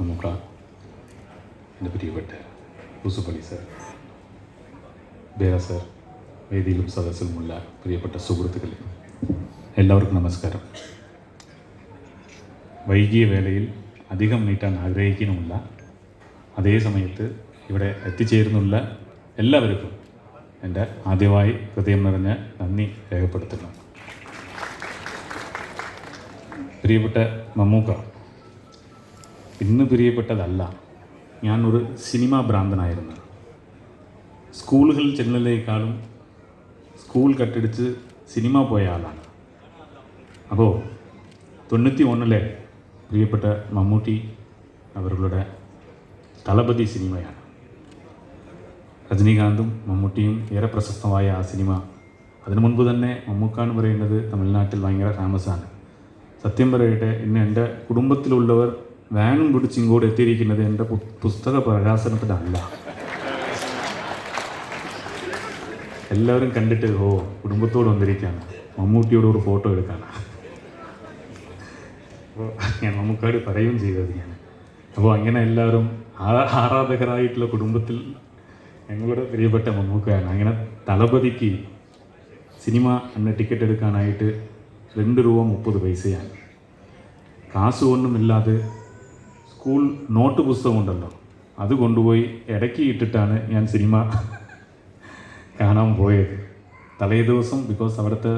മമ്മൂക്ക എന്റെ പ്രിയപ്പെട്ട Yusuf sir. Bera sir വേദിയിലും സദസ്സിലുമുള്ള പ്രിയപ്പെട്ട സുഹൃത്തുക്കളെ എല്ലാവർക്കും നമസ്കാരം. വൈകിയ വേളയിൽ അധികം നീട്ടാൻ ആഗ്രഹിക്കുന്നുമില്ല. അതേ സമയത്ത് ഇവിടെ എത്തിച്ചേരുന്നുള്ള എല്ലാവർക്കും എന്റെ ആദ്യമായി ഹൃദയം നിറഞ്ഞ നന്ദി രേഖപ്പെടുത്തുന്നു. പ്രിയപ്പെട്ട മമ്മൂക്ക ഇന്ന് പ്രിയപ്പെട്ടതല്ല. ഞാൻ ഒരു സിനിമാ ഭ്രാന്തനായിരുന്നു. സ്കൂളുകളിൽ ചെന്നതിനേക്കാളും സ്കൂൾ കട്ടിടിച്ച് സിനിമ പോയ ആളാണ്. അപ്പോൾ തൊണ്ണൂറ്റി ഒന്നിലെ പ്രിയപ്പെട്ട മമ്മൂട്ടി അവരുടെ തളപതി സിനിമയാണ്. രജനീകാന്തും മമ്മൂട്ടിയും ഏറെ പ്രശസ്തമായ ആ സിനിമ. അതിനു മുൻപ് തന്നെ മമ്മൂക്ക എന്ന് പറയുന്നത് തമിഴ്നാട്ടിൽ ഭയങ്കര ഫേമസാണ് സത്യം പറയട്ടെ ഇന്ന് എന്റെ കുടുംബത്തിലുള്ളവർ വാനും പിടിച്ച് ഇങ്ങോട്ട് എത്തിയിരിക്കുന്നത് എന്റെ പുസ്തക പ്രകാശനത്തിനല്ല എല്ലാവരും കണ്ടിട്ട് ഓ കുടുംബത്തോട് വന്നിരിക്കുകയാണ് മമ്മൂട്ടിയോട് ഒരു ഫോട്ടോ എടുക്കാനാണ് അപ്പോൾ ഞാൻ മമ്മൂക്കാട് പറയുകയും ചെയ്തത് ഞാൻ. അപ്പോൾ അങ്ങനെ എല്ലാവരും ആരാധകരായിട്ടുള്ള കുടുംബത്തിൽ ഞങ്ങളുടെ പ്രിയപ്പെട്ട മമ്മൂക്കയാണ് അങ്ങനെ തലപതിക്ക് സിനിമ അന്ന് ടിക്കറ്റ് എടുക്കാനായിട്ട് രണ്ട് രൂപ മുപ്പത് പൈസയാണ്. കാശ് ഒന്നുമില്ലാതെ സ്കൂൾ നോട്ട് പുസ്തകം ഉണ്ടല്ലോ അത് കൊണ്ടുപോയി ഇടയ്ക്ക് ഇട്ടിട്ടാണ് ഞാൻ സിനിമ കാണാൻ പോയത്. തലേ ദിവസം ബിക്കോസ് അവിടുത്തെ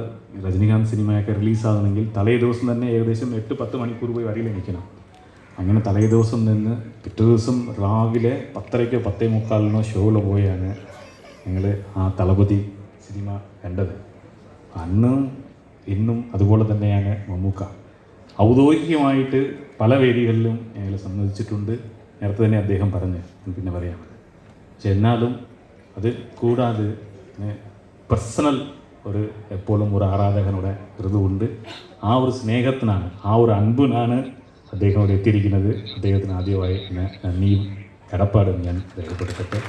രജനീകാന്ത് സിനിമയൊക്കെ റിലീസാകണമെങ്കിൽ തലേ ദിവസം തന്നെ ഏകദേശം എട്ട് പത്ത് മണിക്കൂർ പോയി വരയിൽ നിൽക്കണം അങ്ങനെ തലേ ദിവസം നിന്ന് പിറ്റേ ദിവസം രാവിലെ പത്തരയ്ക്കോ പത്തേ മുക്കാലിനോ ഷോയിൽ പോയാണ് ഞങ്ങൾ ആ തളപതി സിനിമ കണ്ടത്. അന്നും ഇന്നും അതുപോലെ തന്നെയാണ് മമ്മൂക്ക. ഔദ്യോഗികമായിട്ട് പല വേദികളിലും ഞങ്ങളെ സമ്മതിച്ചിട്ടുണ്ട് നേരത്തെ തന്നെ അദ്ദേഹം പറഞ്ഞ് പിന്നെ പറയാം പക്ഷെ എന്നാലും അത് കൂടാതെ പേഴ്സണൽ ഒരു എപ്പോഴും ഒരു ആരാധകനുടെ ഋതുകൊണ്ട് ആ ഒരു സ്നേഹത്തിനാണ് ആ ഒരു അൻപിനാണ് അദ്ദേഹം അവിടെ എത്തിയിരിക്കുന്നത്. അദ്ദേഹത്തിന് ആദ്യമായി ഞാൻ നന്ദിയും കടപ്പാടും ഞാൻ രേഖപ്പെടുത്തട്ടെ.